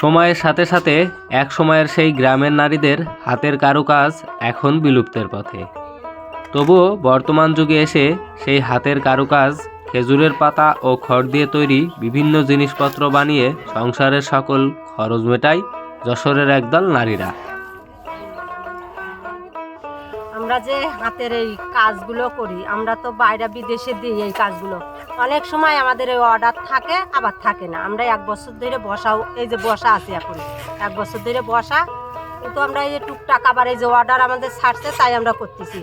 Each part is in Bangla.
সময়ের সাথে সাথে এক সময়ের সেই গ্রামের নারীদের হাতের কারুকাজ এখন বিলুপ্তের পথে। তবুও বর্তমান যুগে এসে সেই হাতের কারুকাজ, খেজুরের পাতা ও খড় দিয়ে তৈরি বিভিন্ন জিনিসপত্র বানিয়ে সংসারের সকল খরচ মেটায় যশোরের একদল নারীরা। আমরা যে হাতের এই কাজগুলো করি, আমরা তো বাইরে বিদেশে দিই এই কাজগুলো। অনেক সময় আমাদের এই অর্ডার থাকে, আবার থাকে না। আমরা এক বছর ধরে বসাও, এই যে বসা আছি এখন। এক বছর ধরে বসা, কিন্তু আমরা এই যে টুকটাক আবার এই যে অর্ডার আমাদের ছাড়ছে, তাই আমরা করতেছি।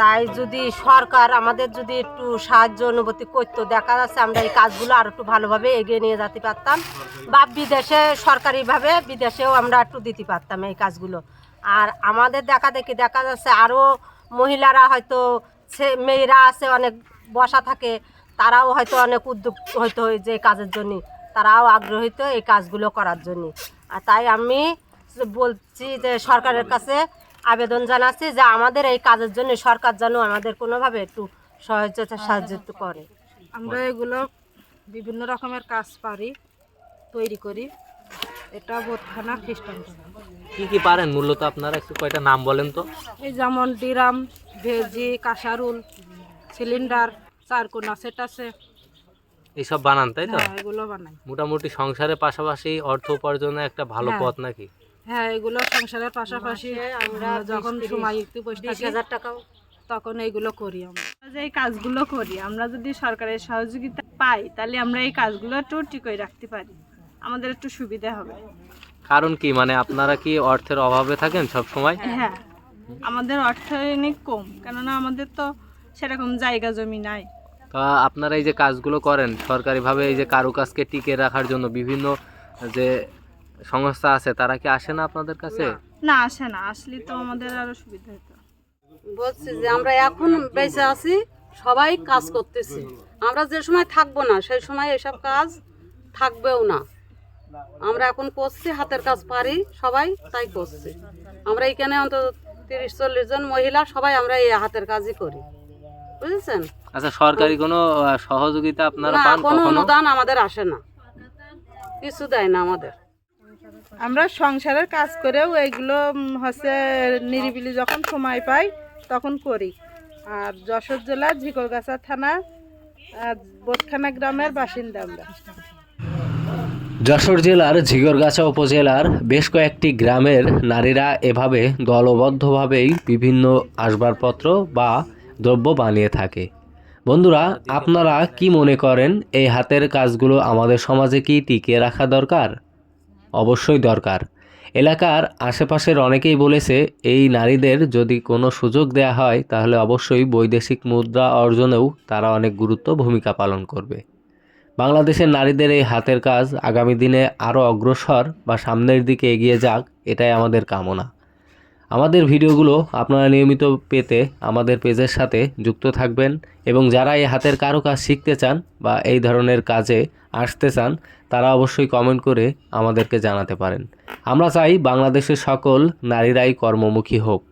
তাই যদি সরকার আমাদের যদি একটু সাহায্য অনুভূতি করতো, দেখা যাচ্ছে আমরা এই কাজগুলো আর একটু ভালোভাবে এগিয়ে নিয়ে যেতে পারতাম, বা বিদেশে সরকারিভাবে বিদেশেও আমরা একটু দিতে পারতাম এই কাজগুলো। আর আমাদের দেখা দেখি, দেখা যাচ্ছে আরও মহিলারা হয়তো মেয়েরা আছে, অনেক বসা থাকে তারাও হয়তো অনেক উদ্যোগ হয়তো যে কাজের জন্য তারাও আগ্রহীত এই কাজগুলো করার জন্য। আর তাই আমি বলছি যে সরকারের কাছে আবেদন জানাচ্ছি যে আমাদের এই কাজের জন্য সরকার যেন আমাদের কোনোভাবে একটু সহযোগিতা সাহায্য করে। আমরা এগুলো বিভিন্ন রকমের কাজ পারি তৈরি করি। এটা বোধখানা খ্রিস্টান কি কি পারেন? মূলত আপনারা একটু কয়টা নাম বলেন তো? এই যেমন ডিরাম ভেজি কাঁসারুল সিলিন্ডার চারকোনা আছে এইসব বানান তাই তো? হ্যাঁ এগুলো বানাই। মোটামুটি সংসারের পাশাপাশি অর্থ উপার্জনের একটা ভালো হ্যাঁ। পথ নাকি? হ্যাঁ এগুলো সংসারের পাশাপাশি আমরা যখন সময় একটু বিশ হাজার টাকাও। তখন এইগুলো করি আমরা। যে এই কাজগুলো করি আমরা যদি সরকারের সহযোগিতা পাই তাহলে আমরা এই কাজগুলো একটু টিকিয়ে রাখতে পারি। আমাদের একটু সুবিধা হবে। কারণ কি মানে আপনারা কি অর্থের অভাবে থাকেন সব সময় হ্যাঁ। আমাদের অর্থনৈতিক কম কেননা আমাদের তো সেরকম জায়গা জমি নাই। তা আপনারা এই যে কাজগুলো করেন সরকারিভাবে এই যে কারুকাজকে টিকে রাখার জন্য বিভিন্ন যে সংস্থা আছে তারা কি আসে না আপনাদের কাছে? না আসে না আসলে তো আমাদের আরও সুবিধা হতো বলছি যে আমরা এখন বেঁচে আছি সবাই কাজ করতেছি। আমরা যে সময় থাকব না সেই সময় এসব কাজ থাকবেও না। আমরা এখন করছি হাতের কাজ পারি সবাই তাই করছি। আমরা এখানে অন্তত তিরিশ চল্লিশ জন মহিলা সবাই আমরা এই হাতের কাজই করি। বুঝেছেন? আচ্ছা সরকারি কোনো সহযোগিতা আপনারা না পান কোনো অনুদান আমাদের আসে না। কিছু দেয় না আমাদের। আমরা সংসারের কাজ করেও এইগুলো হচ্ছে নিরিবিলি যখন সময় পাই তখন করি। আর যশোর জেলার ঝিকরগাছা থানা আহ, বোধখানা গ্রামের বাসিন্দা আমরা। যশোর জেলার ঝিগরগাছা উপজেলার বেশ কয়েকটি গ্রামের নারীরা এভাবে দলবদ্ধভাবেই বিভিন্ন আসবাবপত্র বা দ্রব্য বানিয়ে থাকে। বন্ধুরা, আপনারা কি মনে করেন, এই হাতের কাজগুলো আমাদের সমাজে কি টিকিয়ে রাখা দরকার? অবশ্যই দরকার। এলাকার আশেপাশের অনেকেই বলেছে, এই নারীদের যদি কোনো সুযোগ দেয়া হয়, তাহলে অবশ্যই বৈদেশিক মুদ্রা অর্জনেও তারা অনেক গুরুত্ব ভূমিকা পালন করবে। বাংলাদেশের নারীদের এই হাতের কাজ আগামী দিনে আরও অগ্রসর বা সামনের দিকে এগিয়ে যাক, এটাই আমাদের কামনা। আমাদের ভিডিওগুলো আপনারা নিয়মিত পেতে আমাদের পেজের সাথে যুক্ত থাকবেন এবং যারা এই হাতের কারও কাজ শিখতে চান বা এই ধরনের কাজে আসতে চান, তারা অবশ্যই কমেন্ট করে আমাদেরকে জানাতে পারেন। আমরা চাই বাংলাদেশের সকল নারীরাই কর্মমুখী হোক।